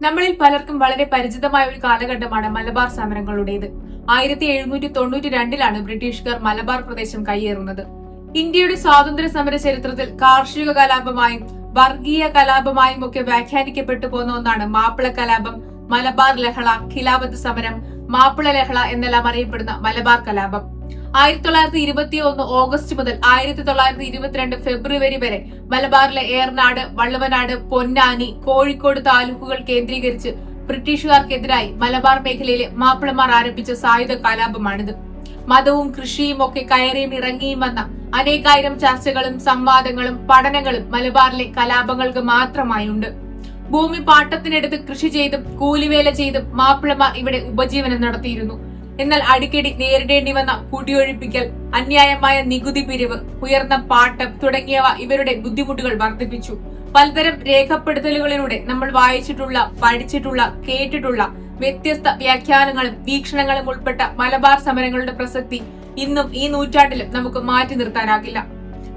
നമ്മളിൽ പലർക്കും വളരെ പരിചിതമായ ഒരു കാലഘട്ടമാണ് മലബാർ സമരങ്ങളുടേത്. ആയിരത്തി എഴുന്നൂറ്റി തൊണ്ണൂറ്റി രണ്ടിലാണ് ബ്രിട്ടീഷുകാർ മലബാർ പ്രദേശം കൈയേറുന്നത് ഇന്ത്യയുടെ സ്വാതന്ത്ര്യ സമര ചരിത്രത്തിൽ കാർഷിക കലാപമായും വർഗീയ കലാപമായും ഒക്കെ വ്യാഖ്യാനിക്കപ്പെട്ടു പോന്ന ഒന്നാണ് മാപ്പിള കലാപം മലബാർ ലഹള ഖിലാഫത്ത് സമരം മാപ്പിള ലഹള എന്നെല്ലാം അറിയപ്പെടുന്ന മലബാർ കലാപം. ആയിരത്തി തൊള്ളായിരത്തി ഇരുപത്തി ഒന്ന് ഓഗസ്റ്റ് മുതൽ ആയിരത്തി തൊള്ളായിരത്തി ഇരുപത്തിരണ്ട് ഫെബ്രുവരി വരെ മലബാറിലെ ഏർനാട് വള്ളുവനാട് പൊന്നാനി കോഴിക്കോട് താലൂക്കുകൾ കേന്ദ്രീകരിച്ച് ബ്രിട്ടീഷുകാർക്കെതിരായി മലബാർ മേഖലയിലെ മാപ്പിളമാർ ആരംഭിച്ച സായുധ കലാപമാണിത്. മതവും കൃഷിയും ഒക്കെ കയറിയും ഇറങ്ങിയും വന്ന അനേകായിരം ചർച്ചകളും സംവാദങ്ങളും പഠനങ്ങളും മലബാറിലെ കലാപങ്ങൾക്ക് മാത്രമായുണ്ട്. ഭൂമി പാട്ടത്തിനെടുത്ത് കൃഷി ചെയ്തും കൂലിവേല ചെയ്തും മാപ്പിളമാർ ഇവിടെ ഉപജീവനം നടത്തിയിരുന്നു. എന്നാൽ അടിക്കടി നേരിടേണ്ടി വന്ന കുടിയൊഴിപ്പിക്കൽ അന്യായമായ നികുതി പിരിവ് ഉയർന്ന പാട്ടം തുടങ്ങിയവ ഇവരുടെ ബുദ്ധിമുട്ടുകൾ വർദ്ധിപ്പിച്ചു. പലതരം രേഖപ്പെടുത്തലുകളിലൂടെ നമ്മൾ വായിച്ചിട്ടുള്ള പഠിച്ചിട്ടുള്ള കേട്ടിട്ടുള്ള വ്യത്യസ്ത വ്യാഖ്യാനങ്ങളും വീക്ഷണങ്ങളും ഉൾപ്പെട്ട മലബാർ സമരങ്ങളുടെ പ്രസക്തി ഇന്നും ഈ നൂറ്റാണ്ടിലും നമുക്ക് മാറ്റി നിർത്താനാകില്ല.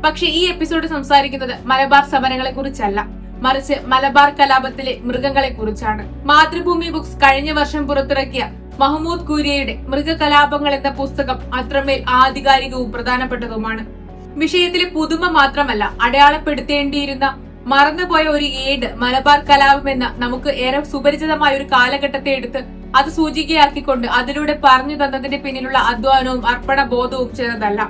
പക്ഷെ ഈ എപ്പിസോഡ് സംസാരിക്കുന്നത് മലബാർ സമരങ്ങളെ കുറിച്ചല്ല മറിച്ച് മലബാർ കലാപത്തിലെ മൃഗങ്ങളെ കുറിച്ചാണ് മാതൃഭൂമി ബുക്സ് കഴിഞ്ഞ വർഷം പുറത്തിറക്കിയ മഹമ്മൂദ് കൂരിയയുടെ മൃഗകലാപങ്ങൾ എന്ന പുസ്തകം അത്രമേൽ ആധികാരികവും പ്രധാനപ്പെട്ടതുമാണ്. വിഷയത്തിലെ പുതുമ മാത്രമല്ല അടയാളപ്പെടുത്തേണ്ടിയിരുന്ന മറന്നുപോയ ഒരു ഏട് മലബാർ കലാപം എന്ന നമുക്ക് ഏറെ സുപരിചിതമായ ഒരു കാലഘട്ടത്തെ എടുത്ത് അത് സൂചികയാക്കിക്കൊണ്ട് അതിലൂടെ പറഞ്ഞു തന്നതിന്റെ പിന്നിലുള്ള അധ്വാനവും അർപ്പണ ബോധവും ചെറുതല്ല.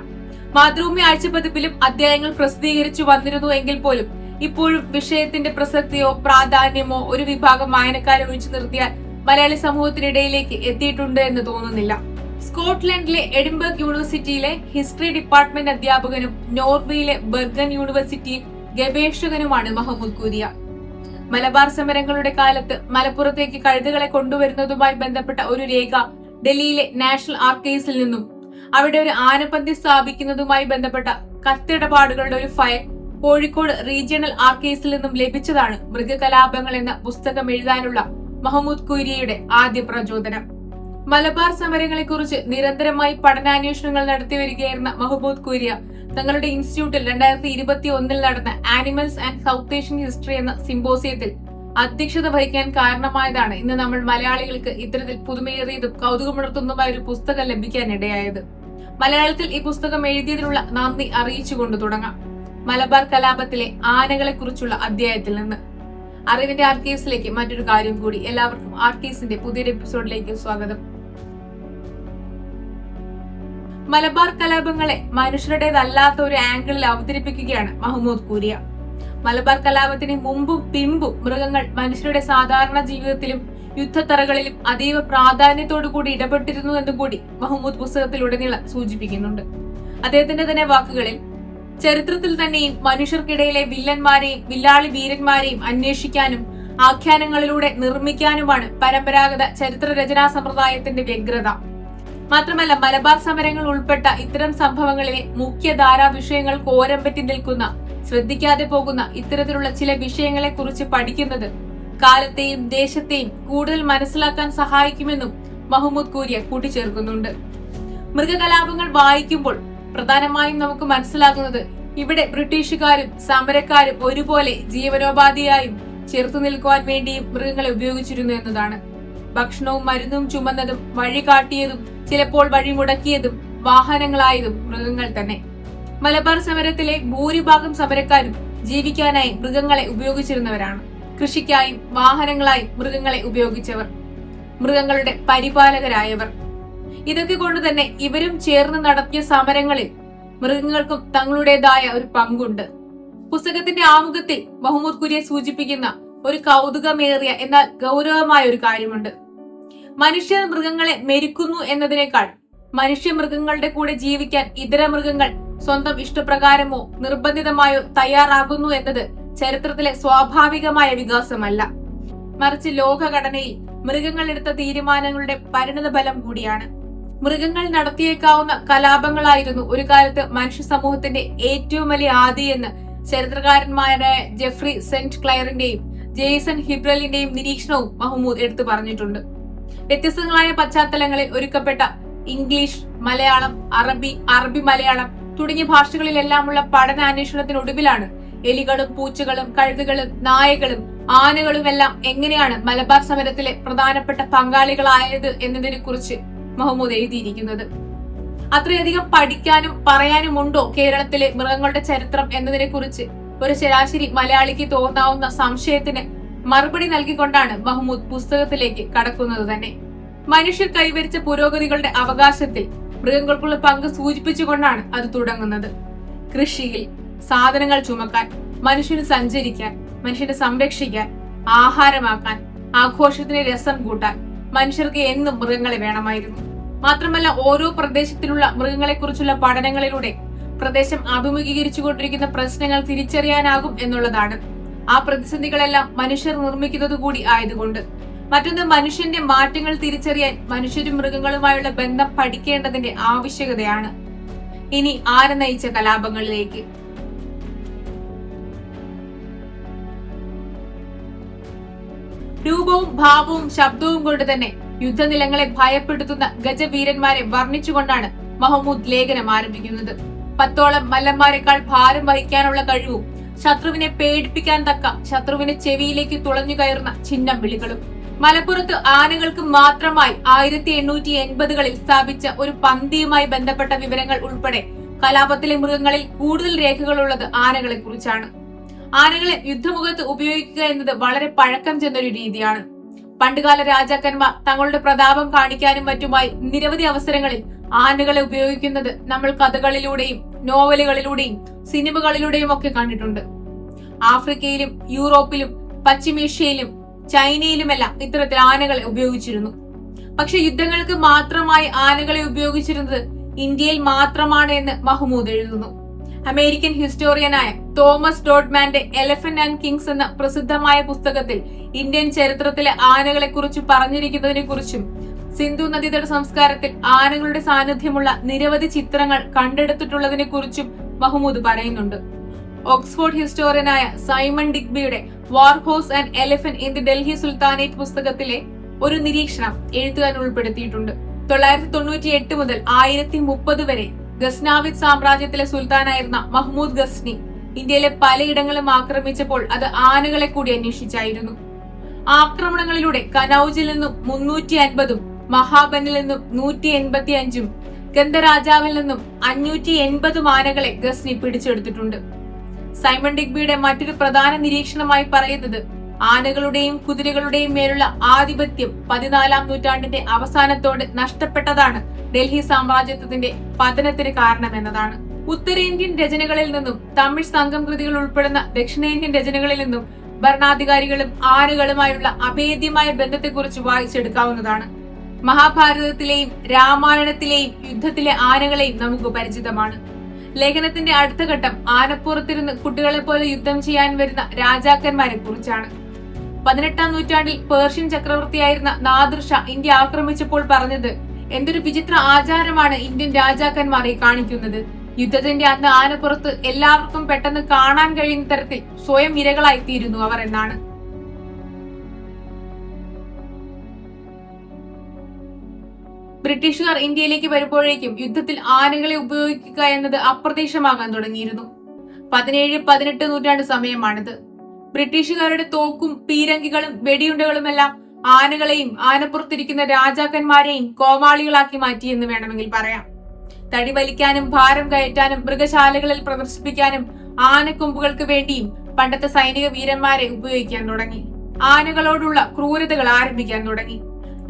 മാതൃഭൂമി ആഴ്ചപ്പതിപ്പിലും അധ്യായങ്ങൾ പ്രസിദ്ധീകരിച്ചു വന്നിരുന്നു എങ്കിൽ പോലും ഇപ്പോഴും വിഷയത്തിന്റെ പ്രസക്തിയോ പ്രാധാന്യമോ ഒരു വിഭാഗം വായനക്കാരെ ഒഴിച്ചു നിർത്തിയാൽ മലയാളി സമൂഹത്തിനിടയിലേക്ക് എത്തിയിട്ടുണ്ട് എന്ന് തോന്നുന്നില്ല. സ്കോട്ട്ലൻഡിലെ എഡിൻബർഗ് യൂണിവേഴ്സിറ്റിയിലെ ഹിസ്റ്ററി ഡിപ്പാർട്ട്മെന്റ് അധ്യാപകനും നോർവേയിലെ ബെർഗൻ യൂണിവേഴ്സിറ്റി ഗവേഷകനുമാണ് മഹമ്മൂദ് കൂരിയ മലബാർ സമരങ്ങളുടെ കാലത്ത് മലപ്പുറത്തേക്ക് കഴുതുകളെ കൊണ്ടുവരുന്നതുമായി ബന്ധപ്പെട്ട ഒരു രേഖ ഡൽഹിയിലെ നാഷണൽ ആർക്കൈവ്സിൽ നിന്നും അവിടെ ഒരു ആനപ്പന്തി സ്ഥാപിക്കുന്നതുമായി ബന്ധപ്പെട്ട കത്തിടപാടുകളുടെ ഒരു ഫയൽ കോഴിക്കോട് റീജിയണൽ ആർക്കൈവ്സിൽ നിന്നും ലഭിച്ചതാണ് മൃഗകലാപങ്ങൾ എന്ന പുസ്തകം എഴുതാനുള്ള മഹമ്മൂദ് കുര്യയുടെ ആദ്യ പ്രചോദനം. മലബാർ സമരങ്ങളെ കുറിച്ച് നിരന്തരമായി പഠനാന്വേഷണങ്ങൾ നടത്തി വരികയായിരുന്ന മഹമ്മൂദ് കുര്യ തങ്ങളുടെ ഇൻസ്റ്റിറ്റ്യൂട്ടിൽ രണ്ടായിരത്തി ഇരുപത്തി ഒന്നിൽ നടന്ന animals and south Asian history എന്ന സിംബോസിയത്തിൽ അധ്യക്ഷത വഹിക്കാൻ കാരണമായതാണ് ഇന്ന് നമ്മൾ മലയാളികൾക്ക് ഇത്തരത്തിൽ പുതുമയേറിയതും കൗതുകമുണർത്തുന്നതുമായ ഒരു പുസ്തകം ലഭിക്കാനിടയായത്. മലയാളത്തിൽ ഈ പുസ്തകം എഴുതിയതിനുള്ള നന്ദി അറിയിച്ചുകൊണ്ട് തുടങ്ങാം. മലബാർ കലാപത്തിലെ ആനകളെക്കുറിച്ചുള്ള അധ്യായത്തിൽ നിന്ന്. അറിവിന്റെ ആർക്കീവ്സിലേക്ക് മറ്റൊരു കാര്യം കൂടി എല്ലാവർക്കും ആർക്കീവ്സിന്റെ പുതിയൊരു എപ്പിസോഡിലേക്ക് സ്വാഗതം. മലബാർ കലാപങ്ങളെ മനുഷ്യരുടേതല്ലാത്ത ഒരു ആംഗിളിൽ അവതരിപ്പിക്കുകയാണ് മഹമ്മൂദ് കൂരിയ. മലബാർ കലാപത്തിന് മുമ്പും പിമ്പും മൃഗങ്ങൾ മനുഷ്യരുടെ സാധാരണ ജീവിതത്തിലും യുദ്ധത്തറകളിലും അതീവ പ്രാധാന്യത്തോടു കൂടി ഇടപെട്ടിരുന്നു എന്നും കൂടി മഹമ്മൂദ് പുസ്തകത്തിലുടനീളം സൂചിപ്പിക്കുന്നുണ്ട്. അദ്ദേഹത്തിന്റെ തന്നെ വാക്കുകളിൽ ചരിത്രത്തിൽ തന്നെയും മനുഷ്യർക്കിടയിലെ വില്ലന്മാരെയും വില്ലാളി വീരന്മാരെയും അന്വേഷിക്കാനും ആഖ്യാനങ്ങളിലൂടെ നിർമ്മിക്കാനുമാണ് പരമ്പരാഗത ചരിത്ര രചനാ സമ്പ്രദായത്തിന്റെ വ്യഗ്രത. മാത്രമല്ല മലബാർ സമരങ്ങൾ ഉൾപ്പെട്ട ഇത്തരം സംഭവങ്ങളിലെ മുഖ്യധാരാ വിഷയങ്ങൾ കോരമ്പറ്റി നിൽക്കുന്ന ശ്രദ്ധിക്കാതെ പോകുന്ന ഇത്തരത്തിലുള്ള ചില വിഷയങ്ങളെ കുറിച്ച് പഠിക്കുന്നത് കാലത്തെയും ദേശത്തെയും കൂടുതൽ മനസ്സിലാക്കാൻ സഹായിക്കുമെന്നും മഹമ്മൂദ് കൂരിയ കൂട്ടിച്ചേർക്കുന്നുണ്ട്. മൃഗകലാപങ്ങൾ വായിക്കുമ്പോൾ പ്രധാനമായും നമുക്ക് മനസ്സിലാകുന്നത് ഇവിടെ ബ്രിട്ടീഷുകാരും സമരക്കാരും ഒരുപോലെ ജീവനോപാധിയായും ചെറുത്തു നിൽക്കുവാൻ വേണ്ടിയും മൃഗങ്ങളെ ഉപയോഗിച്ചിരുന്നു എന്നതാണ്. ഭക്ഷണവും മരുന്നും ചുമന്നതും വഴി കാട്ടിയതും ചിലപ്പോൾ വഴി മുടക്കിയതും വാഹനങ്ങളായതും മൃഗങ്ങൾ തന്നെ. മലബാർ സമരത്തിലെ ഭൂരിഭാഗം സമരക്കാരും ജീവിക്കാനായി മൃഗങ്ങളെ ഉപയോഗിച്ചിരുന്നവരാണ്. കൃഷിക്കായും വാഹനങ്ങളായും മൃഗങ്ങളെ ഉപയോഗിച്ചവർ. മൃഗങ്ങളുടെ പരിപാലകരായവർ. ഇതൊക്കെ കൊണ്ട് തന്നെ ഇവരും ചേർന്ന് നടത്തിയ സമരങ്ങളിൽ മൃഗങ്ങൾക്കും തങ്ങളുടേതായ ഒരു പങ്കുണ്ട്. പുസ്തകത്തിന്റെ ആമുഖത്തിൽ മുഹമ്മദ് കുര്യ സൂചിപ്പിക്കുന്ന ഒരു കൗതുകമേറിയ എന്നാൽ ഗൗരവമായ ഒരു കാര്യമുണ്ട്. മനുഷ്യർ മൃഗങ്ങളെ മെരിക്കുന്നു എന്നതിനേക്കാൾ മനുഷ്യ മൃഗങ്ങളുടെ കൂടെ ജീവിക്കാൻ ഇതര മൃഗങ്ങൾ സ്വന്തം ഇഷ്ടപ്രകാരമോ നിർബന്ധിതമായോ തയ്യാറാകുന്നു എന്നത് ചരിത്രത്തിലെ സ്വാഭാവികമായ വികാസമല്ല. മറിച്ച് ലോകഘടനയിൽ മൃഗങ്ങൾ എടുത്ത തീരുമാനങ്ങളുടെ പരിണത ഫലം കൂടിയാണ്. മൃഗങ്ങൾ നടത്തിയേക്കാവുന്ന കലാപങ്ങളായിരുന്നു ഒരു കാലത്ത് മനുഷ്യ സമൂഹത്തിന്റെ ഏറ്റവും വലിയ ആദി എന്ന് ചരിത്രകാരന്മാരായ ജെഫ്രി സെന്റ് ക്ലയറിന്റെയും ജെയ്സൺ ഹിബ്രലിന്റെയും നിരീക്ഷണവും മഹമ്മൂദ് എടുത്തു പറഞ്ഞിട്ടുണ്ട്. വ്യത്യസ്തങ്ങളായ പശ്ചാത്തലങ്ങളിൽ ഒരുക്കപ്പെട്ട ഇംഗ്ലീഷ് മലയാളം അറബി അറബി മലയാളം തുടങ്ങിയ ഭാഷകളിലെല്ലാമുള്ള പഠനാന്വേഷണത്തിനൊടുവിലാണ് എലികളും പൂച്ചകളും കഴുകുകളും നായകളും ആനകളും എല്ലാം എങ്ങനെയാണ് മലബാർ സമരത്തിലെ പ്രധാനപ്പെട്ട പങ്കാളികളായത് എന്നതിനെ കുറിച്ച് മഹമ്മൂദ് എഴുതിയിരിക്കുന്നത്. അത്രയധികം പഠിക്കാനും പറയാനും ഉണ്ടോ കേരളത്തിലെ മൃഗങ്ങളുടെ ചരിത്രം എന്നതിനെ കുറിച്ച് ഒരു ശരാശരി മലയാളിക്ക് തോന്നാവുന്ന സംശയത്തിന് മറുപടി നൽകിക്കൊണ്ടാണ് മഹമ്മൂദ് പുസ്തകത്തിലേക്ക് കടക്കുന്നത് തന്നെ. മനുഷ്യർ കൈവരിച്ച പുരോഗതികളുടെ അവകാശത്തിൽ മൃഗങ്ങൾക്കുള്ള പങ്ക് സൂചിപ്പിച്ചുകൊണ്ടാണ് അത് തുടങ്ങുന്നത്. കൃഷിയിൽ സാധനങ്ങൾ ചുമക്കാൻ മനുഷ്യന് സഞ്ചരിക്കാൻ മനുഷ്യനെ സംരക്ഷിക്കാൻ ആഹാരമാക്കാൻ ആഘോഷത്തിന് രസം കൂട്ടാൻ മനുഷ്യർക്ക് എന്നും മൃഗങ്ങളെ വേണമായിരുന്നു. മാത്രമല്ല ഓരോ പ്രദേശത്തിലുള്ള മൃഗങ്ങളെക്കുറിച്ചുള്ള പഠനങ്ങളിലൂടെ പ്രദേശം അഭിമുഖീകരിച്ചുകൊണ്ടിരിക്കുന്ന പ്രശ്നങ്ങൾ തിരിച്ചറിയാനാകും എന്നുള്ളതാണ്. ആ പ്രതിസന്ധികളെല്ലാം മനുഷ്യർ നിർമ്മിക്കുന്നത് കൂടി ആയതുകൊണ്ട്. മറ്റൊന്ന് മനുഷ്യന്റെ മാറ്റങ്ങൾ തിരിച്ചറിയാൻ മനുഷ്യരും മൃഗങ്ങളുമായുള്ള ബന്ധം പഠിക്കേണ്ടതിന്റെ ആവശ്യകതയാണ്. ഇനി ആര നയിച്ച കലാപങ്ങളിലേക്ക്? രൂപവും ഭാവവും ശബ്ദവും കൊണ്ട് തന്നെ യുദ്ധനിലങ്ങളെ ഭയപ്പെടുത്തുന്ന ഗജവീരന്മാരെ വർണിച്ചുകൊണ്ടാണ് മഹമ്മൂദ് ലേഖനം ആരംഭിക്കുന്നത്. പത്തോളം മല്ലന്മാരെക്കാൾ ഭാരം വഹിക്കാനുള്ള കഴിവും ശത്രുവിനെ പേടിപ്പിക്കാൻ തക്ക ശത്രുവിനെ ചെവിയിലേക്ക് തുളഞ്ഞു കയറുന്ന ചിഹ്നം വിളികളും. മലപ്പുറത്ത് ആനകൾക്ക് മാത്രമായി ആയിരത്തി എണ്ണൂറ്റി എൺപതുകളിൽ സ്ഥാപിച്ച ഒരു പന്തിയുമായി ബന്ധപ്പെട്ട വിവരങ്ങൾ ഉൾപ്പെടെ കലാപത്തിലെ മൃഗങ്ങളിൽ കൂടുതൽ രേഖകളുള്ളത് ആനകളെ കുറിച്ചാണ് ആനകളെ യുദ്ധമുഖത്ത് ഉപയോഗിക്കുക എന്നത് വളരെ പഴക്കം ചെന്നൊരു രീതിയാണ്. പണ്ടുകാല രാജാക്കന്മാർ തങ്ങളുടെ പ്രതാപം കാണിക്കാനും മറ്റുമായി നിരവധി അവസരങ്ങളിൽ ആനകളെ ഉപയോഗിക്കുന്നത് നമ്മൾ കഥകളിലൂടെയും നോവലുകളിലൂടെയും സിനിമകളിലൂടെയും ഒക്കെ കണ്ടിട്ടുണ്ട്. ആഫ്രിക്കയിലും യൂറോപ്പിലും പശ്ചിമേഷ്യയിലും ചൈനയിലുമെല്ലാം ഇത്തരത്തിൽ ആനകളെ ഉപയോഗിച്ചിരുന്നു. പക്ഷെ യുദ്ധങ്ങൾക്ക് മാത്രമായി ആനകളെ ഉപയോഗിച്ചിരുന്നത് ഇന്ത്യയിൽ മാത്രമാണ് എന്ന് മഹ്മൂദ് എഴുതുന്നു. അമേരിക്കൻ ഹിസ്റ്റോറിയനായ തോമസ് ഡോഡ്മാന്റെ എലഫന്റ് ആൻഡ് കിങ്സ് എന്ന പ്രസിദ്ധമായ പുസ്തകത്തിൽ ഇന്ത്യൻ ചരിത്രത്തിലെ ആനകളെ കുറിച്ച് പറഞ്ഞിരിക്കുന്നതിനെ കുറിച്ചും സിന്ധു നദീതട സംസ്കാരത്തിൽ ആനകളുടെ സാന്നിധ്യമുള്ള നിരവധി ചിത്രങ്ങൾ കണ്ടെടുത്തിട്ടുള്ളതിനെ കുറിച്ചും മഹ്മൂദ് പറയുന്നുണ്ട്. ഓക്സ്ഫോർഡ് ഹിസ്റ്റോറിയനായ Simon ഡിഗ്ബിയുടെ war horse and elephant in the Delhi sultanate പുസ്തകത്തിലെ ഒരു നിരീക്ഷണം എഴുത്തുകാരൻ ഉൾപ്പെടുത്തിയിട്ടുണ്ട്. തൊള്ളായിരത്തി തൊണ്ണൂറ്റി എട്ട് മുതൽ ആയിരത്തി മുപ്പത് വരെ ഗസ്നാവിദ് സാമ്രാജ്യത്തിലെ സുൽത്താനായിരുന്ന മഹ്മൂദ് ഗസ്നി ഇന്ത്യയിലെ പലയിടങ്ങളും ആക്രമിച്ചപ്പോൾ അത് ആനകളെ കൂടി അന്വേഷിച്ചായിരുന്നു. ആക്രമണങ്ങളിലൂടെ കനൌജിൽ നിന്നും മുന്നൂറ്റി അൻപതും മഹാബനിൽ നിന്നും നൂറ്റി എൺപത്തി അഞ്ചും ഗന്ധരാജാവിൽ നിന്നും അഞ്ഞൂറ്റി എൺപതും ആനകളെ ഗസ്നി പിടിച്ചെടുത്തിട്ടുണ്ട്. സൈമൺ ഡിഗ്ബിയുടെ മറ്റൊരു പ്രധാന നിരീക്ഷണമായി പറയുന്നത് ആനകളുടെയും കുതിരകളുടെയും മേലുള്ള ആധിപത്യം പതിനാലാം നൂറ്റാണ്ടിന്റെ അവസാനത്തോടെ നഷ്ടപ്പെട്ടതാണ് ഡൽഹി സാമ്രാജ്യത്വത്തിന്റെ പതനത്തിന് കാരണമെന്നതാണ് ഉത്തരേന്ത്യൻ രചനകളിൽ നിന്നും തമിഴ് സംഘം കൃതികൾ ഉൾപ്പെടുന്ന ദക്ഷിണേന്ത്യൻ രചനകളിൽ നിന്നും ഭരണാധികാരികളും ആരുകളുമായുള്ള അഭേദ്യമായ ബന്ധത്തെക്കുറിച്ച് വായിച്ചെടുക്കാവുന്നതാണ്. മഹാഭാരതത്തിലെയും രാമായണത്തിലെയും യുദ്ധത്തിലെ ആനകളെയും നമുക്ക് പരിചിതമാണ്. ലേഖനത്തിന്റെ അടുത്ത ഘട്ടം ആനപ്പുറത്തിരുന്ന് കുട്ടികളെ പോലെ യുദ്ധം ചെയ്യാൻ വരുന്ന രാജാക്കന്മാരെ കുറിച്ചാണ്. പതിനെട്ടാം നൂറ്റാണ്ടിൽ പേർഷ്യൻ ചക്രവർത്തിയായിരുന്ന നാദിർഷ ഇന്ത്യ ആക്രമിച്ചപ്പോൾ പറഞ്ഞത് എന്തൊരു വിചിത്ര ആചാരമാണ് ഇന്ത്യൻ രാജാക്കന്മാർ ഈ കാണിക്കുന്നത്. യുദ്ധത്തിന്റെ അന്ന് ആനപ്പുറത്ത് എല്ലാവർക്കും പെട്ടെന്ന് കാണാൻ കഴിയുന്ന തരത്തിൽ സ്വയം ഇരകളായിത്തീരുന്നു അവർ എന്നാണ്. ബ്രിട്ടീഷുകാർ ഇന്ത്യയിലേക്ക് വരുമ്പോഴേക്കും യുദ്ധത്തിൽ ആനകളെ ഉപയോഗിക്കുക എന്നത് അപ്രത്യക്ഷമാകാൻ തുടങ്ങിയിരുന്നു. പതിനേഴ് പതിനെട്ട് നൂറ്റാണ്ട് സമയമാണിത്. ബ്രിട്ടീഷുകാരുടെ തോക്കും പീരങ്കികളും വെടിയുണ്ടകളുമെല്ലാം ആനകളെയും ആനപ്പുറത്തിരിക്കുന്ന രാജാക്കന്മാരെയും കോമാളികളാക്കി മാറ്റിയെന്ന് വേണമെങ്കിൽ പറയാം. തടി വലിക്കാനും ഭാരം കയറ്റാനും മൃഗശാലകളിൽ പ്രദർശിപ്പിക്കാനും ആനക്കൊമ്പുകൾക്ക് വേണ്ടിയും പണ്ടത്തെ സൈനിക വീരന്മാരെ ഉപയോഗിക്കാൻ തുടങ്ങി. ആനകളോടുള്ള ക്രൂരതകൾ ആരംഭിക്കാൻ തുടങ്ങി.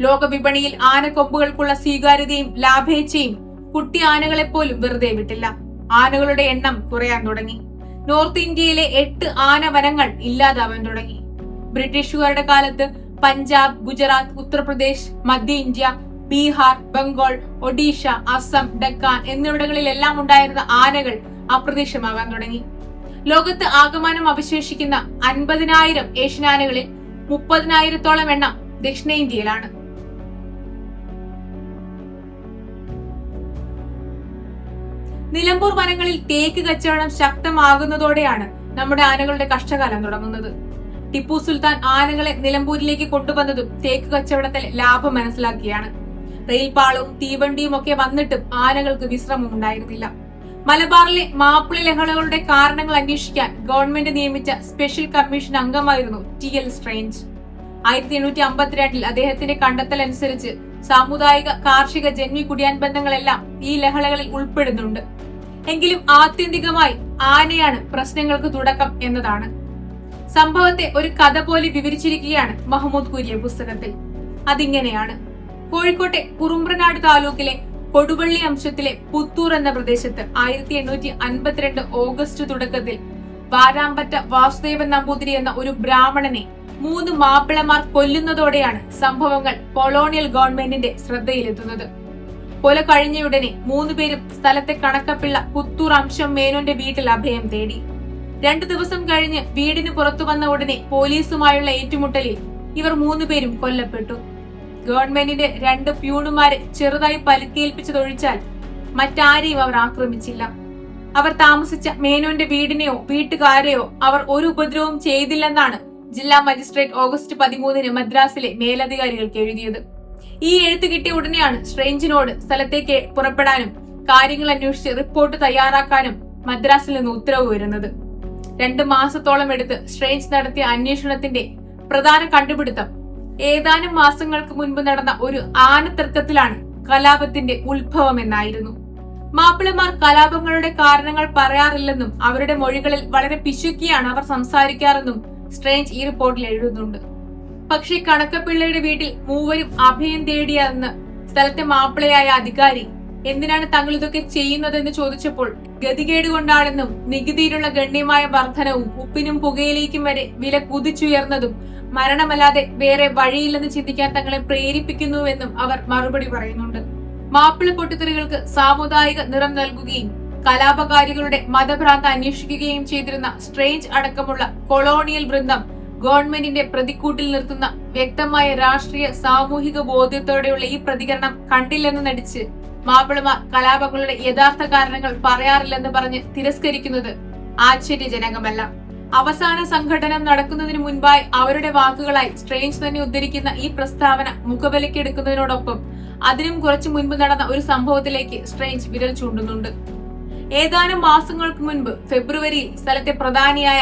ലോകവിപണിയിൽ ആനക്കൊമ്പുകൾക്കുള്ള സ്വീകാര്യതയും ലാഭേച്ഛയും കുട്ടി ആനകളെ പോലും വെറുതെ വിട്ടില്ല. ആനകളുടെ എണ്ണം കുറയാൻ തുടങ്ങി. നോർത്ത് ഇന്ത്യയിലെ എട്ട് ആന വനങ്ങൾ ഇല്ലാതാവാൻ തുടങ്ങി. ബ്രിട്ടീഷുകാരുടെ കാലത്ത് പഞ്ചാബ് ഗുജറാത്ത് ഉത്തർപ്രദേശ് മധ്യ ഇന്ത്യ ബീഹാർ ബംഗാൾ ഒഡീഷ അസം ഡക്കാൻ എന്നിവിടങ്ങളിലെല്ലാം ഉണ്ടായിരുന്ന ആനകൾ അപ്രത്യക്ഷമാകാൻ തുടങ്ങി. ലോകത്ത് ആകമാനം അവശേഷിക്കുന്ന അൻപതിനായിരം ഏഷ്യൻ ആനകളിൽ മുപ്പതിനായിരത്തോളം എണ്ണം ദക്ഷിണേന്ത്യയിലാണ്. നിലമ്പൂർ വനങ്ങളിൽ തേക്ക് കച്ചവടം ശക്തമാകുന്നതോടെയാണ് നമ്മുടെ ആനകളുടെ കഷ്ടകാലം തുടങ്ങുന്നത്. ടിപ്പു സുൽത്താൻ ആനകളെ നിലമ്പൂരിലേക്ക് കൊണ്ടുവന്നതും തേക്ക് കച്ചവടത്തിൽ ലാഭം മനസ്സിലാക്കിയാണ്. റെയിൽപാളവും തീവണ്ടിയും ഒക്കെ വന്നിട്ടും ആനകൾക്ക് വിശ്രമം ഉണ്ടായിരുന്നില്ല. മലബാറിലെ മാപ്പിളി ലഹളകളുടെ കാരണങ്ങൾ അന്വേഷിക്കാൻ ഗവൺമെന്റ് നിയമിച്ച സ്പെഷ്യൽ കമ്മീഷൻ അംഗമായിരുന്നു ടി എൽ സ്ട്രേഞ്ച്. ആയിരത്തി എണ്ണൂറ്റി അമ്പത്തിരണ്ടിൽ അദ്ദേഹത്തിന്റെ കണ്ടെത്തൽ അനുസരിച്ച് സാമുദായിക കാർഷിക ജന്മി കുടിയാൻ ബന്ധങ്ങളെല്ലാം ഈ ലഹളകളിൽ ഉൾപ്പെടുന്നുണ്ട്. എങ്കിലും ആത്യന്തികമായി ആനയാണ് പ്രശ്നങ്ങൾക്ക് തുടക്കം എന്നതാണ്. സംഭവത്തെ ഒരു കഥ പോലെ വിവരിച്ചിരിക്കുകയാണ് മഹമ്മൂദ് കുര്യ പുസ്തകത്തിൽ. അതിങ്ങനെയാണ്. കോഴിക്കോട്ടെ കുറുമ്പ്രനാട് താലൂക്കിലെ കൊടുവള്ളി അംശത്തിലെ പുത്തൂർ എന്ന പ്രദേശത്ത് ആയിരത്തി എണ്ണൂറ്റി അൻപത്തിരണ്ട് ഓഗസ്റ്റ് തുടക്കത്തിൽ വാരാമ്പറ്റ വാസുദേവൻ നമ്പൂതിരി എന്ന ഒരു ബ്രാഹ്മണനെ മൂന്ന് മാപ്പിളമാർ കൊല്ലുന്നതോടെയാണ് സംഭവങ്ങൾ കൊളോണിയൽ ഗവൺമെന്റിന്റെ ശ്രദ്ധയിലെത്തുന്നത്. കൊല കഴിഞ്ഞയുടനെ മൂന്നുപേരും സ്ഥലത്തെ കണക്കപ്പിള്ള പുത്തൂർ അംശം മേനോന്റെ വീട്ടിൽ അഭയം തേടി. രണ്ടു ദിവസം കഴിഞ്ഞ് വീടിന് പുറത്തു വന്ന ഉടനെ പോലീസുമായുള്ള ഏറ്റുമുട്ടലിൽ ഇവർ മൂന്നുപേരും കൊല്ലപ്പെട്ടു. ഗവൺമെന്റിന്റെ രണ്ട് പ്യൂണുമാരെ ചെറുതായി പലുക്കേൽപ്പിച്ചതൊഴിച്ചാൽ മറ്റാരെയും അവർ ആക്രമിച്ചില്ല. അവർ താമസിച്ച മേനോന്റെ വീടിനെയോ വീട്ടുകാരെയോ അവർ ഒരു ഉപദ്രവവും ചെയ്തില്ലെന്നാണ് ജില്ലാ മജിസ്ട്രേറ്റ് ഓഗസ്റ്റ് പതിമൂന്നിന് മദ്രാസിലെ മേലധികാരികൾക്ക് എഴുതിയത്. ഈ എഴുത്ത് കിട്ടിയ ഉടനെയാണ് സ്ട്രേഞ്ചിനോട് സ്ഥലത്തേക്ക് പുറപ്പെടാനും കാര്യങ്ങൾ അന്വേഷിച്ച് റിപ്പോർട്ട് തയ്യാറാക്കാനും മദ്രാസിൽ നിന്ന് ഉത്തരവ് വരുന്നത്. രണ്ട് മാസത്തോളം എടുത്ത് സ്ട്രേഞ്ച് നടത്തിയ അന്വേഷണത്തിന്റെ പ്രധാന കണ്ടുപിടുത്തം. ഏതാനും മാസങ്ങൾക്ക് മുൻപ് നടന്ന ഒരു ആനത്തർക്കത്തിലാണ് കലാപത്തിന്റെ ഉത്ഭവം എന്നായിരുന്നു മാപ്പിളമാർ കലാപങ്ങളുടെ കാരണങ്ങൾ പറയാറില്ലെന്നും അവരുടെ മൊഴികളിൽ വളരെ പിശുക്കിയാണ് അവർ സംസാരിക്കാറെന്നും സ്ട്രേഞ്ച് ഈ റിപ്പോർട്ടിൽ എഴുതുന്നുണ്ട്. പക്ഷേ കണക്കപ്പിള്ളയുടെ വീട്ടിൽ മൂവരും അഭയം തേടിയെന്ന് സ്ഥലത്തെ മാപ്പിളയായ അധികാരി എന്തിനാണ് തങ്ങൾ ഇതൊക്കെ ചെയ്യുന്നതെന്ന് ചോദിച്ചപ്പോൾ ഗതികേട് കൊണ്ടാണെന്നും നികുതിയിലുള്ള ഗണ്യമായ വർധനവും ഉപ്പിനും പുകയിലേക്കും വരെ വില കുതിച്ചുയർന്നതും മരണമല്ലാതെ വേറെ വഴിയില്ലെന്ന് ചിന്തിക്കാൻ തങ്ങളെ പ്രേരിപ്പിക്കുന്നുവെന്നും അവർ മറുപടി പറയുന്നുണ്ട്. മാപ്പിള പൊട്ടിത്തെറികൾക്ക് സാമുദായിക നിറം നൽകുകയും കലാപകാരികളുടെ മതഭ്രാന്ത് അന്വേഷിക്കുകയും ചെയ്തിരുന്ന സ്ട്രേഞ്ച് അടക്കമുള്ള കൊളോണിയൽ വൃന്ദം ഗവൺമെന്റിന്റെ പ്രതിക്കൂട്ടിൽ നിർത്തുന്ന വ്യക്തമായ രാഷ്ട്രീയ സാമൂഹിക ബോധ്യത്തോടെയുള്ള ഈ പ്രതികരണം കണ്ടില്ലെന്ന് നടിച്ച് മാപ്പിളമാർ കലാപങ്ങളുടെ യഥാർത്ഥ കാരണങ്ങൾ പറയാറില്ലെന്ന് പറഞ്ഞ് തിരസ്കരിക്കുന്നത് ആശ്ചര്യജനകമല്ല. അവസാന സംഘടനം നടക്കുന്നതിന് മുൻപായി അവരുടെ വാക്കുകളായി സ്ട്രേഞ്ച് തന്നെ ഉദ്ധരിക്കുന്ന ഈ പ്രസ്താവന മുഖവിലക്കെടുക്കുന്നതിനോടൊപ്പം അതിനും കുറച്ചു മുൻപ് നടന്ന ഒരു സംഭവത്തിലേക്ക് സ്ട്രേഞ്ച് വിരൽ ചൂണ്ടുന്നുണ്ട്. ഏതാനും മാസങ്ങൾക്ക് മുൻപ് ഫെബ്രുവരിയിൽ സ്ഥലത്തെ പ്രധാനിയായ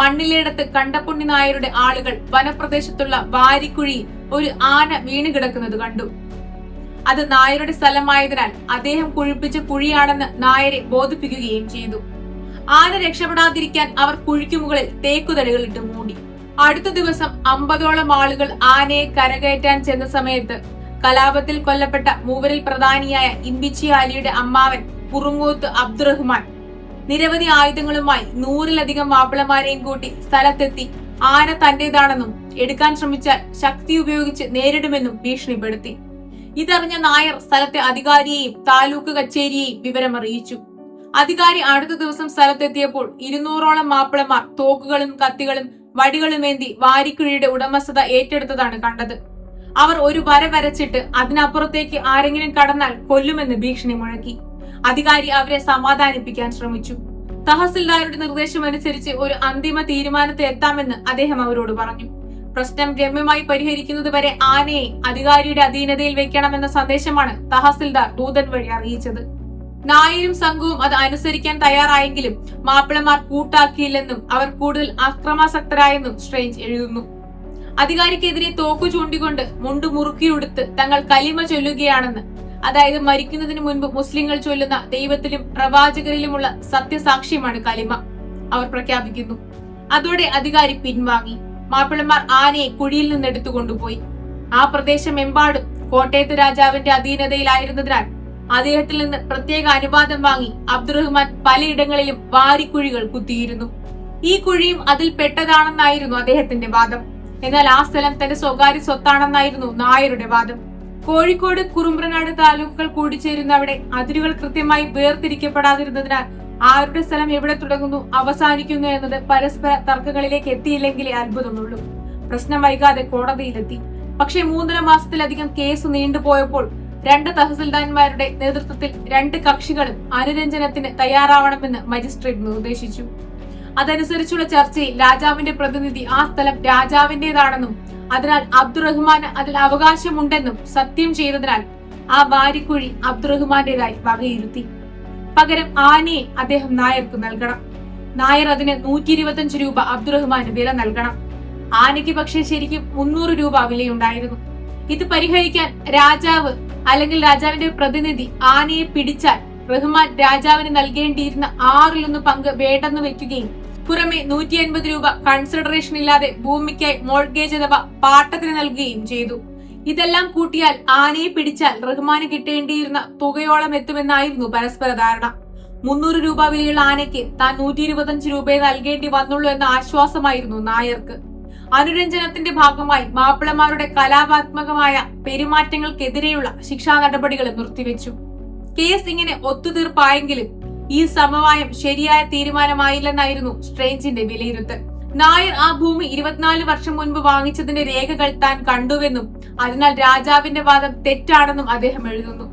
മണ്ണിലേടത്ത് കണ്ടപ്പുണ്ണി നായരുടെ ആളുകൾ വനപ്രദേശത്തുള്ള വാരിക്കുഴിയിൽ ഒരു ആന വീണ് കിടക്കുന്നത് കണ്ടു. അത് നായരുടെ സ്ഥലമായതിനാൽ അദ്ദേഹം കുഴിപ്പിച്ച കുഴിയാണെന്ന് നായരെ ബോധിപ്പിക്കുകയും ചെയ്തു. ആന രക്ഷപ്പെടാതിരിക്കാൻ അവർ കുഴിക്കു മുകളിൽ തേക്കുതടികൾ ഇട്ട് മൂടി. അടുത്ത ദിവസം അമ്പതോളം ആളുകൾ ആനയെ കരകയറ്റാൻ ചെന്ന സമയത്ത് കലാപത്തിൽ കൊല്ലപ്പെട്ട മൂവരിൽ പ്രധാനിയായ ഇമ്പിച്ചി അലിയുടെ അമ്മാവൻ കുറുങ്ങൂത്ത് അബ്ദുറഹ്മാൻ. നിരവധി ആയുധങ്ങളുമായി നൂറിലധികം മാപ്പിളമാരെയും കൂട്ടി സ്ഥലത്തെത്തി ആന തന്റേതാണെന്നും എടുക്കാൻ ശ്രമിച്ചാൽ ശക്തി ഉപയോഗിച്ച് നേരിടുമെന്നും ഭീഷണിപ്പെടുത്തി. ഇതറിഞ്ഞ നായർ സ്ഥലത്തെ അധികാരിയെയും താലൂക്ക് കച്ചേരിയെയും വിവരം അറിയിച്ചു. അധികാരി അടുത്ത ദിവസം സ്ഥലത്തെത്തിയപ്പോൾ ഇരുന്നൂറോളം മാപ്പിളമാർ തോക്കുകളും കത്തികളും വടികളുമേന്തി വാരിക്കുഴിയുടെ ഉടമസ്ഥത ഏറ്റെടുത്തതാണ് കണ്ടത്. അവർ ഒരു വര വരച്ചിട്ട് അതിനപ്പുറത്തേക്ക് ആരെങ്കിലും കടന്നാൽ കൊല്ലുമെന്ന് ഭീഷണി മുഴക്കി. അധികാരി അവരെ സമാധാനിപ്പിക്കാൻ ശ്രമിച്ചു. തഹസിൽദാരുടെ നിർദ്ദേശമനുസരിച്ച് ഒരു അന്തിമ തീരുമാനത്തിൽ എത്താമെന്ന് അദ്ദേഹം അവരോട് പറഞ്ഞു. പ്രശ്നം രമ്യമായി പരിഹരിക്കുന്നത് വരെ ആനയെ അധികാരിയുടെ അധീനതയിൽ വെക്കണമെന്ന സന്ദേശമാണ് തഹസിൽദാർ ദൂതൻ വഴി അറിയിച്ചത്. നായരും സംഘവും അത് അനുസരിക്കാൻ തയ്യാറായെങ്കിലും മാപ്പിളമാർ കൂട്ടാക്കിയില്ലെന്നും അവർ കൂടുതൽ അക്രമാസക്തരായെന്നും സ്ട്രേഞ്ച് എഴുതുന്നു. അധികാരിക്കെതിരെ തോക്കു ചൂണ്ടിക്കൊണ്ട് മുണ്ടു മുറുക്കിയെടുത്ത് തങ്ങൾ കലിമ ചൊല്ലുകയാണെന്ന് അതായത് മരിക്കുന്നതിന് മുൻപ് മുസ്ലിങ്ങൾ ചൊല്ലുന്ന ദൈവത്തിലും പ്രവാചകരിലുമുള്ള സത്യസാക്ഷ്യമാണ് കലിമ അവർ പ്രഖ്യാപിക്കുന്നു. അതോടെ അധികാരി പിൻവാങ്ങി. മാപ്പിളമാർ ആനയെ കുഴിയിൽ നിന്ന് എടുത്തു കൊണ്ടുപോയി ആ പ്രദേശം എമ്പാടും കോട്ടയത്ത് രാജാവിന്റെ അധീനതയിലായിരുന്നതിനാൽ അദ്ദേഹത്തിൽ നിന്ന് പ്രത്യേക അനുവാദം വാങ്ങി അബ്ദുറഹ്മാൻ പലയിടങ്ങളിലും വാരിക്കുഴികൾ കുത്തിയിരുന്നു. ഈ കുഴിയും അതിൽ പെട്ടതാണെന്നായിരുന്നു അദ്ദേഹത്തിന്റെ വാദം. എന്നാൽ ആ സ്ഥലം തന്റെ സ്വകാര്യ സ്വത്താണെന്നായിരുന്നു നായരുടെ വാദം. കോഴിക്കോട് കുറുമ്പ്രനാട് താലൂക്കുകൾ കൂടിച്ചേരുന്ന അവിടെ അതിരുകൾ കൃത്യമായി വേർതിരിക്കപ്പെടാതിരുന്നതിനാൽ ആരുടെ സ്ഥലം എവിടെ തുടങ്ങുന്നു അവസാനിക്കുന്നു എന്നത് പരസ്പര തർക്കങ്ങളിലേക്ക് എത്തിയില്ലെങ്കിലേ അത്ഭുതമുള്ളൂ പ്രശ്നം വൈകാതെ കോടതിയിലെത്തി. പക്ഷേ മൂന്നര മാസത്തിലധികം കേസ് നീണ്ടുപോയപ്പോൾ രണ്ട് തഹസിൽദാർമാരുടെ നേതൃത്വത്തിൽ രണ്ട് കക്ഷികളും അനുരഞ്ജനത്തിന് തയ്യാറാവണമെന്ന് മജിസ്ട്രേറ്റ് നിർദ്ദേശിച്ചു. അതനുസരിച്ചുള്ള ചർച്ചയിൽ രാജാവിന്റെ പ്രതിനിധി ആ സ്ഥലം രാജാവിന്റേതാണെന്നും അതിനാൽ അബ്ദുറഹ്മാന് അതിൽ അവകാശമുണ്ടെന്നും സത്യം ചെയ്തതിനാൽ ആ വാരിക്കുഴി അബ്ദുറഹ്മാന്റേതായി വകയിരുത്തി. പകരം ആനയെ അദ്ദേഹം നായർക്ക് നൽകണം. നായർ അതിന് നൂറ്റി ഇരുപത്തഞ്ച് രൂപ അബ്ദുറഹ്മാന് വില നൽകണം. ആനയ്ക്ക് പക്ഷേ ശരിക്കും മുന്നൂറ് രൂപ വിലയുണ്ടായിരുന്നു. ഇത് പരിഹരിക്കാൻ രാജാവ് അല്ലെങ്കിൽ രാജാവിന്റെ പ്രതിനിധി ആനയെ പിടിച്ചാൽ റഹ്മാൻ രാജാവിന് നൽകേണ്ടിയിരുന്ന ആറിലൊന്ന് പങ്ക് വേണ്ടെന്ന് വെക്കുകയും പുറമെ നൂറ്റി അൻപത് രൂപ കൺസിഡറേഷൻ ഇല്ലാതെ ഭൂമിക്കായി മോൾഗേജ് അഥവാ പാട്ടത്തിന് നൽകുകയും ചെയ്തു. ഇതെല്ലാം കൂട്ടിയാൽ ആനയെ പിടിച്ചാൽ റഹ്മാന് കിട്ടേണ്ടിയിരുന്ന തുകയോളം എത്തുമെന്നായിരുന്നു പരസ്പര ധാരണ. മുന്നൂറ് രൂപ വിലയുള്ള ആനയ്ക്ക് താൻ നൂറ്റി ഇരുപത്തഞ്ച് രൂപയെ നൽകേണ്ടി വന്നുള്ളൂ എന്ന ആശ്വാസമായിരുന്നു നായർക്ക്. അനുരഞ്ജനത്തിന്റെ ഭാഗമായി മാപ്പിളമാരുടെ കലാപാത്മകമായ പെരുമാറ്റങ്ങൾക്കെതിരെയുള്ള ശിക്ഷാ നടപടികൾ നിർത്തിവെച്ചു. കേസ് ഇങ്ങനെ ഒത്തുതീർപ്പായെങ്കിലും ഈ സമവായം ശരിയായ തീരുമാനമായില്ലെന്നായിരുന്നു സ്ട്രേഞ്ചിന്റെ വിലയിരുത്തൽ. നായർ ആ ഭൂമി ഇരുപത്തിനാല് വർഷം മുൻപ് വാങ്ങിച്ചതിന്റെ രേഖകൾ താൻ കണ്ടുവെന്നും അതിനാൽ രാജാവിന്റെ വാദം തെറ്റാണെന്നും അദ്ദേഹം എഴുതുന്നു.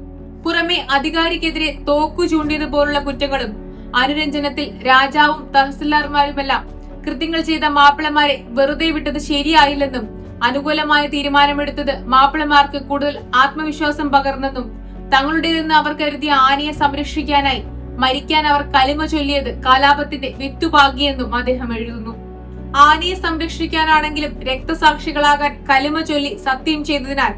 പുറമെ അധികാരിക്കെതിരെ തോക്കു ചൂണ്ടിയതുപോലുള്ള കുറ്റങ്ങളും അനുരഞ്ജനത്തിൽ രാജാവും തഹസിൽദാർമാരുമെല്ലാം കൃത്യങ്ങൾ ചെയ്ത മാപ്പിളമാരെ വെറുതെ വിട്ടത് ശരിയായില്ലെന്നും അനുകൂലമായ തീരുമാനമെടുത്തത് മാപ്പിളമാർക്ക് കൂടുതൽ ആത്മവിശ്വാസം പകർന്നെന്നും തങ്ങളുടേതെന്ന് അവർ കരുതിയ ആനയെ സംരക്ഷിക്കാനായി മരിക്കാൻ അവർ കലിമ ചൊല്ലിയത് കലാപത്തിന്റെ വിത്തുപാകിയെന്നും അദ്ദേഹം എഴുതുന്നു. ആനയെ സംരക്ഷിക്കാനാണെങ്കിലും രക്തസാക്ഷികളാകാൻ കലിമ ചൊല്ലി സത്യം ചെയ്തതിനാൽ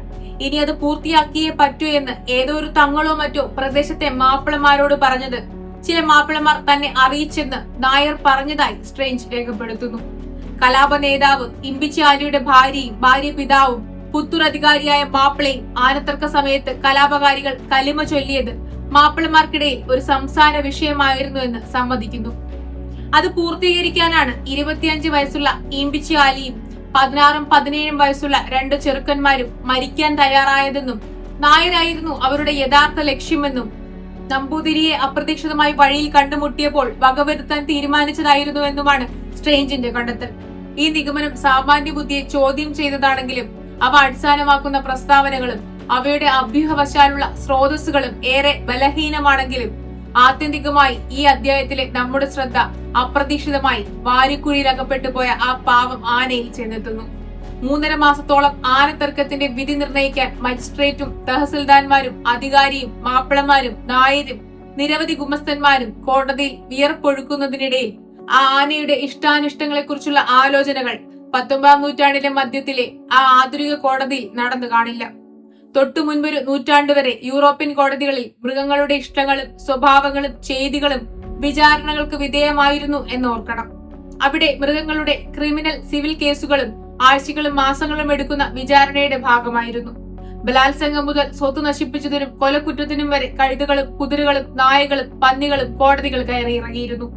ഇനി അത് പൂർത്തിയാക്കിയേ പറ്റൂ എന്ന് ഏതോ ഒരു തങ്ങളോ മറ്റോ പ്രദേശത്തെ മാപ്പിളമാരോട് പറഞ്ഞത് ചില മാപ്പിളമാർ തന്നെ അറിയിച്ചെന്ന് നായർ പറഞ്ഞതായി സ്ട്രേഞ്ച് രേഖപ്പെടുത്തുന്നു. കലാപ നേതാവ് ഇമ്പിച്ചാലിയുടെ ഭാര്യയും ഭാര്യ പിതാവും പുത്തൂർ അധികാരിയായ മാപ്പിളയും ആനത്തർക്ക സമയത്ത് കലാപകാരികൾ കലിമ ചൊല്ലിയത് മാപ്പിളമാർക്കിടയിൽ ഒരു സംസാര വിഷയമായിരുന്നു എന്ന് സമ്മതിക്കുന്നു. അത് പൂർത്തീകരിക്കാനാണ് ഇരുപത്തിയഞ്ച് വയസ്സുള്ള ഈമ്പിച്ചി ആലിയും പതിനാറും പതിനേഴും വയസ്സുള്ള രണ്ട് ചെറുക്കന്മാരും മരിക്കാൻ തയ്യാറായതെന്നും നായരായിരുന്നു അവരുടെ യഥാർത്ഥ ലക്ഷ്യമെന്നും നമ്പൂതിരിയെ അപ്രതീക്ഷിതമായി വഴിയിൽ കണ്ടുമുട്ടിയപ്പോൾ വകവരുത്താൻ തീരുമാനിച്ചതായിരുന്നുവെന്നുമാണ് സ്ട്രേഞ്ചിന്റെ കണ്ടെത്തൽ. ഈ നിഗമനം സാമാന്യ ബുദ്ധിയെ ചോദ്യം ചെയ്തതാണെങ്കിലും അവ അടിസ്ഥാനമാക്കുന്ന പ്രസ്താവനകളും അവയുടെ അഭ്യൂഹവശാലുള്ള സ്രോതസ്സുകളും ഏറെ ബലഹീനമാണെങ്കിലും ആത്യന്തികമായി ഈ അധ്യായത്തിലെ നമ്മുടെ ശ്രദ്ധ അപ്രതീക്ഷിതമായി വാരിക്കുഴിയിൽ അകപ്പെട്ടു പോയ ആ പാവം ആനയിൽ ചെന്നെത്തുന്നു. മൂന്നര മാസത്തോളം ആനത്തർക്കത്തിന്റെ വിധി നിർണയിക്കാൻ മജിസ്ട്രേറ്റും തഹസിൽദാർമാരും അധികാരിയും മാപ്പിളമാരും നായരും നിരവധി ഗുമസ്തന്മാരും കോടതിയിൽ വിയർപ്പൊഴുക്കുന്നതിനിടയിൽ ആ ആനയുടെ ഇഷ്ടാനിഷ്ടങ്ങളെ കുറിച്ചുള്ള ആലോചനകൾ പത്തൊമ്പതാം നൂറ്റാണ്ടിലെ മധ്യത്തിലെ ആ ആധുനിക കോടതിയിൽ നടന്നു കാണില്ല. തൊട്ടു മുൻപൊരു നൂറ്റാണ്ട് വരെ യൂറോപ്യൻ കോടതികളിൽ മൃഗങ്ങളുടെ ഇഷ്ടങ്ങളും സ്വഭാവങ്ങളും ചെയ്തികളും വിചാരണകൾക്ക് വിധേയമായിരുന്നു എന്ന് ഓർക്കണം അവിടെ മൃഗങ്ങളുടെ ക്രിമിനൽ സിവിൽ കേസുകളും ആഴ്ചകളും മാസങ്ങളും എടുക്കുന്ന വിചാരണയുടെ ഭാഗമായിരുന്നു. ബലാത്സംഗം മുതൽ സ്വത്ത് നശിപ്പിച്ചതിനും കൊലക്കുറ്റത്തിനും വരെ കഴുതുകളും കുതിരകളും നായകളും പന്നികളും കോടതികൾ കയറി ഇറങ്ങിയിരുന്നു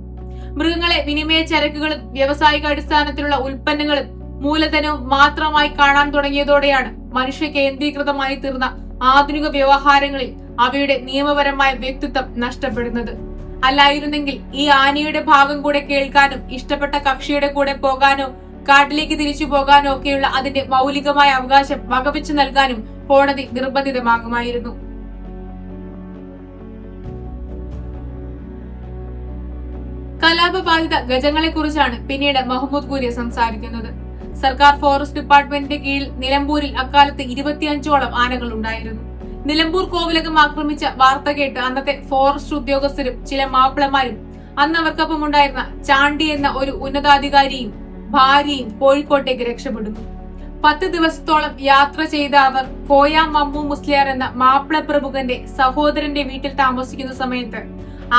മൃഗങ്ങളെ വിനിമയ ചരക്കുകളും വ്യാവസായിക അടിസ്ഥാനത്തിലുള്ള ഉൽപ്പന്നങ്ങളും മൂലധനവും മാത്രമായി കാണാൻ തുടങ്ങിയതോടെയാണ് മനുഷ്യ കേന്ദ്രീകൃതമായി തീർന്ന ആധുനിക വ്യവഹാരങ്ങളിൽ അവയുടെ നിയമപരമായ വ്യക്തിത്വം നഷ്ടപ്പെടുന്നത്. അല്ലായിരുന്നെങ്കിൽ ഈ ആനയുടെ ഭാഗം കൂടെ കേൾക്കാനും ഇഷ്ടപ്പെട്ട കക്ഷിയുടെ കൂടെ പോകാനോ കാട്ടിലേക്ക് തിരിച്ചു പോകാനോ ഒക്കെയുള്ള അതിന്റെ മൗലികമായ അവകാശം വകവെച്ചു നൽകാനും കോടതി നിർബന്ധിതമാകുമായിരുന്നു. കലാപബാധിത ഗജങ്ങളെ കുറിച്ചാണ് പിന്നീട് മുഹമ്മദ് കൂരിയ സംസാരിക്കുന്നത്. സർക്കാർ ഫോറസ്റ്റ് ഡിപ്പാർട്ട്മെന്റിന്റെ കീഴിൽ നിലമ്പൂരിൽ അക്കാലത്ത് ഇരുപത്തിയഞ്ചോളം ആനകൾ ഉണ്ടായിരുന്നു. നിലമ്പൂർ കോവിലകം ആക്രമിച്ച വാർത്ത കേട്ട് അന്നത്തെ ഫോറസ്റ്റ് ഉദ്യോഗസ്ഥരും ചില മാപ്പിളമാരും അന്ന് അവർക്കൊപ്പം ഉണ്ടായിരുന്ന ചാണ്ടി എന്ന ഒരു ഉന്നതാധികാരിയും ഭാര്യയും കോഴിക്കോട്ടേക്ക് രക്ഷപ്പെടുന്നു. പത്ത് ദിവസത്തോളം യാത്ര ചെയ്ത അവർ കോയാ മമ്മു മുസ്ലിയാർ എന്ന മാപ്പിള പ്രമുഖന്റെ സഹോദരന്റെ വീട്ടിൽ താമസിക്കുന്ന സമയത്ത്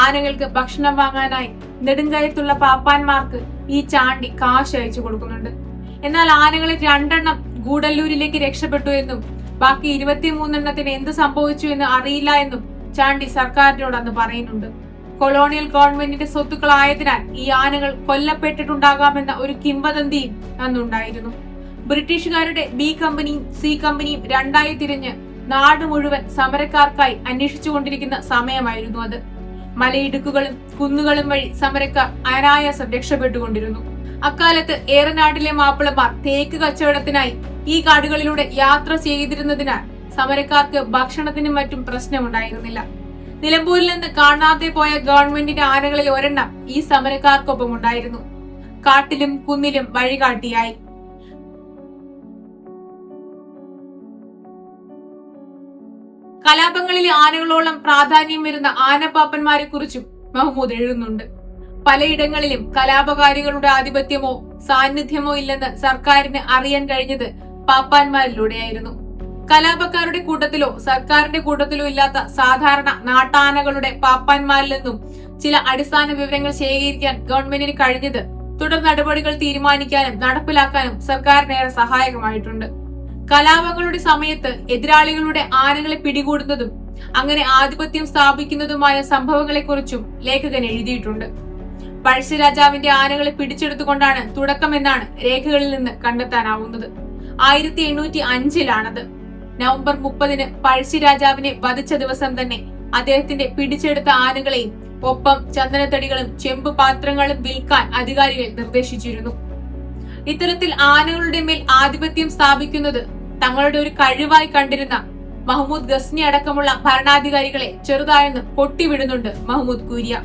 ആനകൾക്ക് ഭക്ഷണം വാങ്ങാനായി നെടുങ്കയത്തുള്ള പാപ്പാന്മാർക്ക് ഈ ചാണ്ടി കാശ് അയച്ചു കൊടുക്കുന്നുണ്ട്. എന്നാൽ ആനകളിൽ രണ്ടെണ്ണം ഗൂഡല്ലൂരിലേക്ക് രക്ഷപ്പെട്ടു എന്നും ബാക്കി ഇരുപത്തിമൂന്നെണ്ണത്തിന് എന്ത് സംഭവിച്ചു എന്ന് അറിയില്ല എന്നും ചാണ്ടി സർക്കാരിനോട് അന്ന് പറയുന്നുണ്ട്. കൊളോണിയൽ ഗവൺമെന്റിന്റെ സ്വത്തുക്കളായതിനാൽ ഈ ആനകൾ കൊല്ലപ്പെട്ടിട്ടുണ്ടാകാമെന്ന ഒരു കിംവദന്തിയും അന്നുണ്ടായിരുന്നു. ബ്രിട്ടീഷുകാരുടെ ബി കമ്പനിയും സി കമ്പനിയും രണ്ടായി തിരിഞ്ഞ് നാട് മുഴുവൻ സമരക്കാർക്കായി അന്വേഷിച്ചുകൊണ്ടിരിക്കുന്ന സമയമായിരുന്നു അത്. മലയിടുക്കുകളും കുന്നുകളും വഴി സമരക്കാർ അനായാസം രക്ഷപ്പെട്ടുകൊണ്ടിരുന്നു. അക്കാലത്ത് ഏറനാട്ടിലെ മാപ്പിളമാർ തേക്ക് കച്ചവടത്തിനായി ഈ കാടുകളിലൂടെ യാത്ര ചെയ്തിരുന്നതിനാൽ സമരക്കാർക്ക് ഭക്ഷണത്തിനും മറ്റും പ്രശ്നമുണ്ടായിരുന്നില്ല. നിലമ്പൂരിൽ നിന്ന് കാണാതെ പോയ ഗവൺമെന്റിന്റെ ആനകളിൽ ഒരെണ്ണം ഈ സമരക്കാർക്കൊപ്പം ഉണ്ടായിരുന്നു. കാട്ടിലും കുന്നിലും വഴികാട്ടിയായി. കലാപങ്ങളിലെ ആനകളോളം പ്രാധാന്യം വരുന്ന ആനപ്പാപ്പന്മാരെ കുറിച്ചും മഹമ്മൂദ് എഴുതുന്നുണ്ട്. പലയിടങ്ങളിലും കലാപകാരികളുടെ ആധിപത്യമോ സാന്നിധ്യമോ ഇല്ലെന്ന് സർക്കാരിന് അറിയാൻ കഴിഞ്ഞത് പാപ്പാന്മാരിലൂടെയായിരുന്നു. കലാപക്കാരുടെ കൂട്ടത്തിലോ സർക്കാരിന്റെ കൂട്ടത്തിലോ ഇല്ലാത്ത സാധാരണ നാട്ടാനകളുടെ പാപ്പാന്മാരിൽ നിന്നും ചില അടിസ്ഥാന വിവരങ്ങൾ ശേഖരിക്കാൻ ഗവൺമെന്റിന് കഴിഞ്ഞത് തുടർ നടപടികൾ തീരുമാനിക്കാനും നടപ്പിലാക്കാനും സർക്കാരിനേറെ സഹായകമായിട്ടുണ്ട്. കലാപങ്ങളുടെ സമയത്ത് എതിരാളികളുടെ ആനകളെ പിടികൂടുന്നതും അങ്ങനെ ആധിപത്യം സ്ഥാപിക്കുന്നതുമായ സംഭവങ്ങളെക്കുറിച്ചും ലേഖകൻ എഴുതിയിട്ടുണ്ട്. പഴശ്ശിരാജാവിന്റെ ആനകളെ പിടിച്ചെടുത്തുകൊണ്ടാണ് തുടക്കമെന്നാണ് രേഖകളിൽ നിന്ന് കണ്ടെത്താനാവുന്നത്. ആയിരത്തി എണ്ണൂറ്റി അഞ്ചിലാണത് നവംബർ മുപ്പതിന് പഴശ്ശിരാജാവിനെ വധിച്ച ദിവസം തന്നെ അദ്ദേഹത്തിന്റെ പിടിച്ചെടുത്ത ആനകളെയും ഒപ്പം ചന്ദനത്തടികളും ചെമ്പ് പാത്രങ്ങളും വിൽക്കാൻ അധികാരികൾ നിർദ്ദേശിച്ചിരുന്നു. ഇത്തരത്തിൽ ആനകളുടെ മേൽ ആധിപത്യം സ്ഥാപിക്കുന്നത് തങ്ങളുടെ ഒരു കഴിവായി കണ്ടിരുന്ന മഹമ്മൂദ് ഗസ്നി അടക്കമുള്ള ഭരണാധികാരികളെ ചെറുതായെന്ന് കൊട്ടിവിടുന്നുണ്ട് മഹമ്മൂദ് കൂരിയ.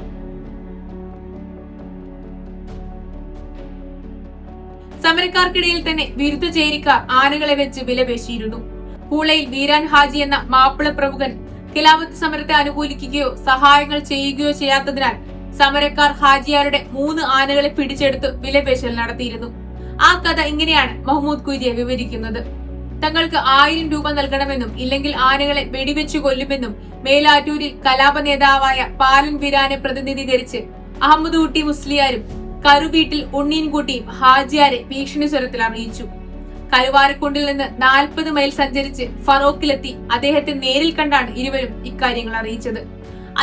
സമരക്കാർക്കിടയിൽ തന്നെ വിരുദ്ധ ചേരിക്കാർ ആനകളെ വെച്ച് വിലപേശിയിരുന്നു പൂളയിൽ വീരാൻ ഹാജി എന്ന മാപ്പിള പ്രമുഖൻ ഖിലാഫത്ത് സമരത്തെ അനുകൂലിക്കുകയോ സഹായങ്ങൾ ചെയ്യുകയോ ചെയ്യാത്തതിനാൽ സമരക്കാർ ഹാജിയാരുടെ മൂന്ന് ആനകളെ പിടിച്ചെടുത്ത് വിലപേശൽ നടത്തിയിരുന്നു. ആ കഥ ഇങ്ങനെയാണ് മഹ്മൂദ് കുരിയെ വിവരിക്കുന്നത്. തങ്ങൾക്ക് ആയിരം രൂപ നൽകണമെന്നും ഇല്ലെങ്കിൽ ആനകളെ വെടിവെച്ചു കൊല്ലുമെന്നും മേലാറ്റൂരിൽ കലാപ നേതാവായ പാലൻ വിരാനെ പ്രതിനിധീകരിച്ച് അഹമ്മദ് ഊട്ടി മുസ്ലിയാരും കറുവീട്ടിൽ ഉണ്ണീൻകുട്ടിയും ഹാജിയാരെ ഭീഷണി സ്വരത്തിൽ അറിയിച്ചു. കരുവാരക്കുണ്ടിൽ നിന്ന് നാൽപ്പത് മൈൽ സഞ്ചരിച്ച് ഫറോക്കിലെത്തി അദ്ദേഹത്തെ നേരിൽ കണ്ടാണ് ഇരുവരും ഇക്കാര്യങ്ങൾ അറിയിച്ചത്.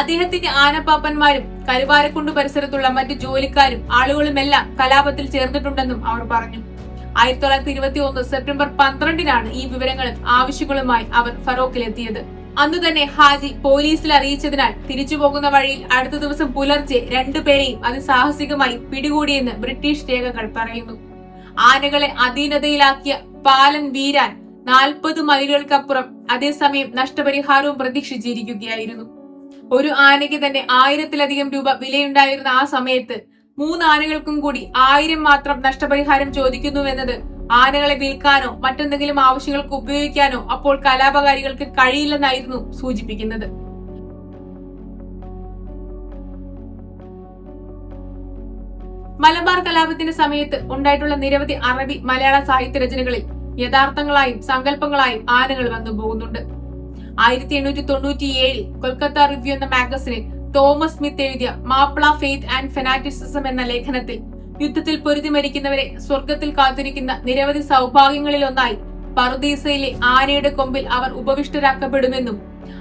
അദ്ദേഹത്തിന്റെ ആനപ്പാപ്പന്മാരും കരുവാരക്കുണ്ട് പരിസരത്തുള്ള മറ്റ് ജോലിക്കാരും ആളുകളുമെല്ലാം കലാപത്തിൽ ചേർന്നിട്ടുണ്ടെന്നും അവർ പറഞ്ഞു. ആയിരത്തി തൊള്ളായിരത്തി ഇരുപത്തി ഒന്ന് സെപ്റ്റംബർ പന്ത്രണ്ടിനാണ് ഈ വിവരങ്ങളും ആവശ്യങ്ങളുമായി അവർ ഫറോക്കിലെത്തിയത്. അന്നു തന്നെ ഹാജി പോലീസിൽ അറിയിച്ചതിനാൽ തിരിച്ചു പോകുന്ന വഴിയിൽ അടുത്ത ദിവസം പുലർച്ചെ രണ്ടുപേരെയും അതിസാഹസികമായി പിടികൂടിയെന്ന് ബ്രിട്ടീഷ് രേഖകൾ പറയുന്നു. ആനകളെ അധീനതയിലാക്കിയ പാലൻ വീരാൻ നാൽപ്പത് മൈലുകൾക്കപ്പുറം അതേസമയം നഷ്ടപരിഹാരവും പ്രതീക്ഷിച്ചിരിക്കുകയായിരുന്നു. ഒരു ആനയ്ക്ക് തന്നെ ആയിരത്തിലധികം രൂപ വിലയുണ്ടായിരുന്ന ആ സമയത്ത് മൂന്ന് ആനകൾക്കും കൂടി ആയിരം മാത്രം നഷ്ടപരിഹാരം ചോദിക്കുന്നുവെന്നത് ആനകളെ വിൽക്കാനോ മറ്റെന്തെങ്കിലും ആവശ്യങ്ങൾക്ക് ഉപയോഗിക്കാനോ അപ്പോൾ കലാപകാരികൾക്ക് കഴിയില്ലെന്നായിരുന്നു സൂചിപ്പിക്കുന്നത്. മലബാർ കലാപത്തിന്റെ സമയത്ത് ഉണ്ടായിട്ടുള്ള നിരവധി അറബി മലയാള സാഹിത്യ രചനകളിൽ യഥാർത്ഥങ്ങളായും സങ്കല്പങ്ങളായും ആനകൾ വന്നു പോകുന്നുണ്ട്. ആയിരത്തി എണ്ണൂറ്റി തൊണ്ണൂറ്റി ഏഴിൽ കൊൽക്കത്ത റിവ്യൂ എന്ന മാഗസിനിൽ തോമസ് സ്മിത്ത് എഴുതിയ മാപ്പിള ഫെയ്ത്ത് ആൻഡ് ഫെനാറ്റിസിസം എന്ന ലേഖനത്തിൽ യുദ്ധത്തിൽ പൊരുതി മരിക്കുന്നവരെ സ്വർഗത്തിൽ കാത്തിരിക്കുന്ന നിരവധി സൗഭാഗ്യങ്ങളിലൊന്നായി പറുദീസയിലെ ആനയുടെ കൊമ്പിൽ അവർ ഉപവിഷ്ടരാക്കപ്പെടുമെന്നും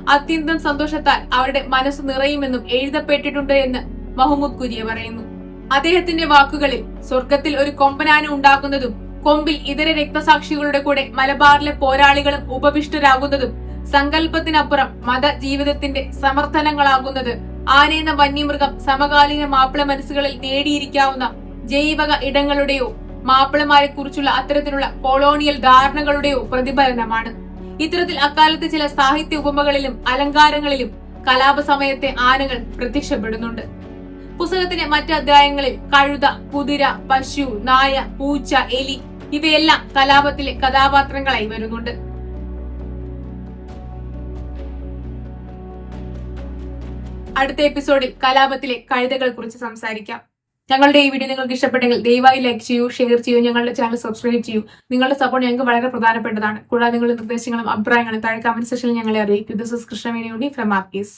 അത്യന്തം സന്തോഷത്താൽ അവരുടെ മനസ്സ് നിറയുമെന്നും എഴുതപ്പെട്ടിട്ടുണ്ട് എന്ന് മഹമ്മൂദ് കുരിയ പറയുന്നു. അദ്ദേഹത്തിന്റെ വാക്കുകളിൽ സ്വർഗത്തിൽ ഒരു കൊമ്പനാന ഉണ്ടാക്കുന്നതും കൊമ്പിൽ ഇതര രക്തസാക്ഷികളുടെ കൂടെ മലബാറിലെ പോരാളികളും ഉപവിഷ്ടരാകുന്നതും സങ്കല്പത്തിനപ്പുറം മത ജീവിതത്തിന്റെ സമർത്ഥനങ്ങളാകുന്നത് ആനയെന്ന വന്യമൃഗം സമകാലീന മാപ്പിള മനസ്സുകളിൽ നേടിയിരിക്കാവുന്ന ജൈവക ഇടങ്ങളുടെയോ മാപ്പിളമാരെ കുറിച്ചുള്ള അത്തരത്തിലുള്ള കൊളോണിയൽ ധാരണകളുടെയോ പ്രതിഫലനമാണ്. ഇത്തരത്തിൽ അക്കാലത്ത് ചില സാഹിത്യ ഉപമകളിലും അലങ്കാരങ്ങളിലും കലാപ സമയത്തെ ആനകൾ പ്രത്യക്ഷപ്പെടുന്നുണ്ട്. പുസ്തകത്തിന്റെ മറ്റ് അധ്യായങ്ങളിൽ കഴുത കുതിര പശു നായ പൂച്ച എലി ഇവയെല്ലാം കലാപത്തിലെ കഥാപാത്രങ്ങളായി വരുന്നുണ്ട്. അടുത്ത എപ്പിസോഡിൽ കലാപത്തിലെ കഴുതകളെ കുറിച്ച് സംസാരിക്കാം. ഞങ്ങളുടെ ഈ വീഡിയോ നിങ്ങൾക്ക് ഇഷ്ടപ്പെട്ടെങ്കിൽ ദയവായി ലൈക്ക് ചെയ്യൂ ഷെയർ ചെയ്യൂ ഞങ്ങളുടെ ചാനൽ സബ്സ്ക്രൈബ് ചെയ്യൂ. നിങ്ങളുടെ സപ്പോർട്ട് ഞങ്ങൾക്ക് വളരെ പ്രധാനപ്പെട്ടതാണ്. കൂടാതെ നിങ്ങളുടെ നിർദ്ദേശങ്ങളും അഭിപ്രായങ്ങളും താഴെ കമന്റ് സെക്ഷനിൽ ഞങ്ങളെ അറിയിക്കും. ദിസ് ഇസ് കൃഷ്ണവേണിയോടി ഫ്രം ആർക്കീസ്